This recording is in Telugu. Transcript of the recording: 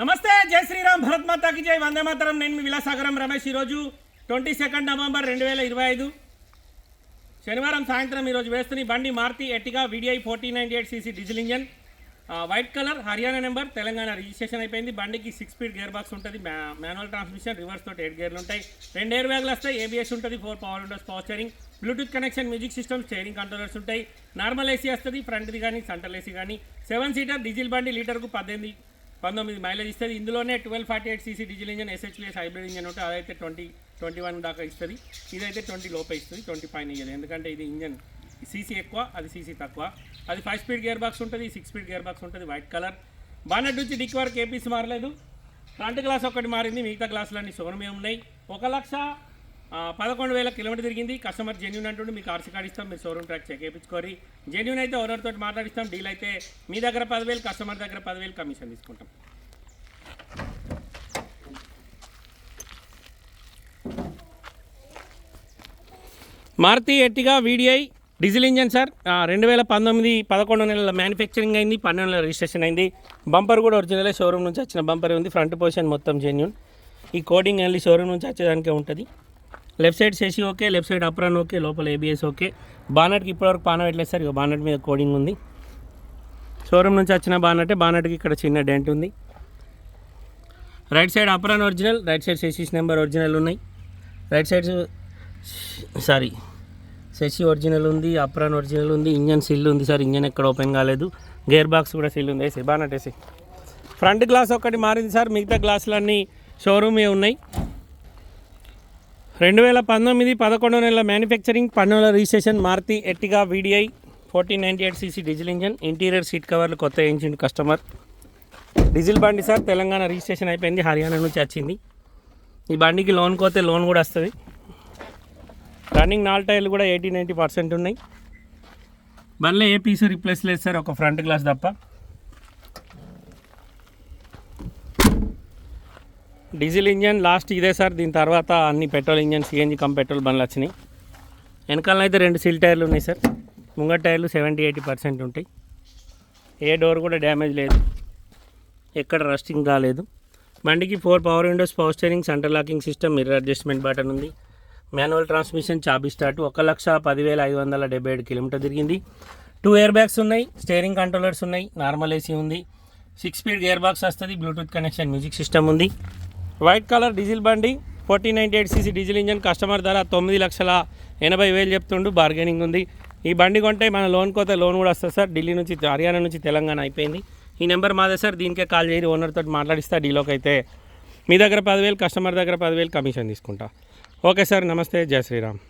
నమస్తే జై శ్రీరామ్ భరత్ మాతాకి జై. వందే మాతరం. నేను మీ విలాసాగరం రమేష్. ఈరోజు ట్వంటీ సెకండ్ నవంబర్ రెండు వేల ఇరవై ఐదు. శనివారం సాయంత్రం ఈరోజు వేస్తున్న బండి Maruti Ertiga VDI fourteen ninety eight CC diesel engine. White colour Haryana number Telangana registration అయిపోయింది. బండికి సిక్స్ స్పీడ్ గేర్ బాక్స్ ఉంటుంది. మాన్యువల్ ట్రాన్స్మిషన్ రివర్స్ తోటి ఎయిట్ గేర్లు ఉంటాయి. రెండు ఎయిర్ బ్యాగ్లు వస్తాయి. ఏబిఎస్ ఉంటుంది. Four power windows power steering. Bluetooth connection music system steering controllers ఉంటాయి. నార్మల్ ఏసీ వస్తుంది. ఫ్రంట్ది కానీ సెంట్రల్ ఏసీ కానీ సెవెన్ సీటర్ డీజిల్ బండి లీటర్కు పద్దెనిమిది పంతొమ్మిది మైలేజ్ ఇస్తుంది. ఇందులోనే twelve forty eight CC diesel engine SHPS hybrid engine ఉంటే అదైతే ట్వంటీ ట్వంటీ వన్ దాకా ఇస్తుంది. ఇదైతే ట్వంటీ లోపే ఇస్తుంది ట్వంటీ పైన ఇయ్యదు. ఎందుకంటే ఇది ఇంజన్ సీసీ ఎక్కువ అది సీసీ తక్కువ. అది ఫైవ్ స్పీడ్ గేర్ బాక్స్ ఉంటుంది సిక్స్ స్పీడ్ గేర్ బాక్స్ ఉంటుంది వైట్ కలర్. బానెట్ నుంచి డిక్ వరకు ఏపీసీ మారలేదు. ఫ్రంట్ గ్లాస్ ఒకటి మారింది మిగతా గ్లాసులన్నీ సోనమే ఉన్నాయి. ఒక లక్ష పదకొండు వేల కిలోమీటర్ తిరిగింది. కస్టమర్ జెన్యున్ అంటుండే మీకు ఆర్సీ కార్డు ఇస్తాం మీరు షోరూమ్ ట్రాక్ చెక్ చేయించుకోరి. జెన్యున్ అయితే ఓనర్తో మాట్లాడిస్తాం డీల్ అయితే మీ దగ్గర పదివేలు కస్టమర్ దగ్గర పదివేలు కమిషన్ తీసుకుంటాం. Maruti Ertiga VDI diesel engine sir. రెండు వేల పంతొమ్మిది పదకొండు నెలల మ్యానుఫ్యాక్చరింగ్ అయింది పన్నెండు నెలల రిజిస్ట్రేషన్ అయింది. బంపర్ కూడా ఒరిజినల్ షోరూమ్ నుంచి వచ్చిన బంపర్ ఉంది. ఫ్రంట్ పొజిషన్ మొత్తం జెన్యున్ ఈ కోడింగ్ వెళ్ళి షోరూమ్ నుంచి వచ్చేదానికే ఉంటుంది. లెఫ్ట్ సైడ్ చేసి okay left side apron okay లోపల ఏబిఎస్ ఓకే. బానట్కి ఇప్పటివరకు పాన పెట్టలేదు సార్ ఇక బానట్ మీద కోడింగ్ ఉంది. షోరూమ్ నుంచి వచ్చిన బానటే బానట్కి ఇక్కడ చిన్న డెంట్ ఉంది. Right side apron original right side chassis number original ఉన్నాయి. Right side sorry chassis original ఉంది అప్రాన్ ఒరిజినల్ ఉంది ఇంజన్ సిల్ ఉంది సార్ ఇంజన్ ఎక్కడ ఓపెన్ కాలేదు. గేర్ బాక్స్ కూడా సిల్ ఉంది. వేసి బానట్ వేసి ఫ్రంట్ గ్లాస్ ఒకటి మారింది సార్ మిగతా గ్లాసులన్నీ షోరూమే ఉన్నాయి. రెండు వేల పంతొమ్మిది పదకొండు నెలల మ్యానుఫ్యాక్చరింగ్ పన్నుల registration Maruti Ertiga VDI fourteen ninety eight CC diesel engine interior seat కవర్లు కొత్త వేయించింది కస్టమర్ డీజిల్ బండి సార్ తెలంగాణ రిజిస్ట్రేషన్ అయిపోయింది హర్యానా నుంచి వచ్చింది. ఈ బండికి లోన్ కోతే లోన్ కూడా వస్తుంది. రన్నింగ్ నాలుగు టైర్లు కూడా ఎయిటీ నైంటీ పర్సెంట్ ఉన్నాయి. బండ్లో ఏ పీసు రిప్లేస్ లేదు సార్ ఒక ఫ్రంట్ గ్లాస్ తప్ప. డీజిల్ ఇంజన్ లాస్ట్ ఇదే సార్. దీని తర్వాత అన్ని petrol engine CNG come petrol బండ్లు వచ్చినాయి. వెనకాల అయితే రెండు సిల్ టైర్లు ఉన్నాయి సార్. ముంగట టైర్లు సెవెంటీ ఎయిటీ పర్సెంట్ ఉంటాయి. ఏ డోర్ కూడా డ్యామేజ్ లేదు. ఎక్కడ రస్టింగ్ కాలేదు. బండికి four power windows power steering centre locking system mirror adjustment button ఉంది. మాన్యువల్ ట్రాన్స్మిషన్ చాబీ స్టార్ట్. ఒక లక్ష పదివేల ఐదు వందల డెబ్బై ఏడు కిలోమీటర్ తిరిగింది. టూ ఎయిర్ బ్యాగ్స్ ఉన్నాయి. స్టీరింగ్ కంట్రోలర్స్ ఉన్నాయి. నార్మల్ ఏసీ ఉంది. సిక్స్ స్పీడ్ గేర్ బాక్స్ వస్తుంది. బ్లూటూత్ కనెక్షన్ మ్యూజిక్ సిస్టమ్ ఉంది. వైట్ కలర్ డీజిల్ బండి fourteen ninety eight CC diesel engine customer ధర తొమ్మిది లక్షల ఎనభై వేలు చెప్తుండు బార్గెనింగ్ ఉంది. ఈ బండి కొంటే మన లోన్ కోతే లోన్ కూడా వస్తుంది సార్. ఢిల్లీ నుంచి హర్యానా నుంచి తెలంగాణ అయిపోయింది. ఈ నెంబర్ మాదే సార్ దీనికే కాల్ చేయరు ఓనర్తో మాట్లాడిస్తా డీలోకి అయితే. మీ దగ్గర పదివేలు కస్టమర్ దగ్గర పదివేలు కమిషన్ తీసుకుంటా. ఓకే సార్ నమస్తే జై శ్రీరామ్.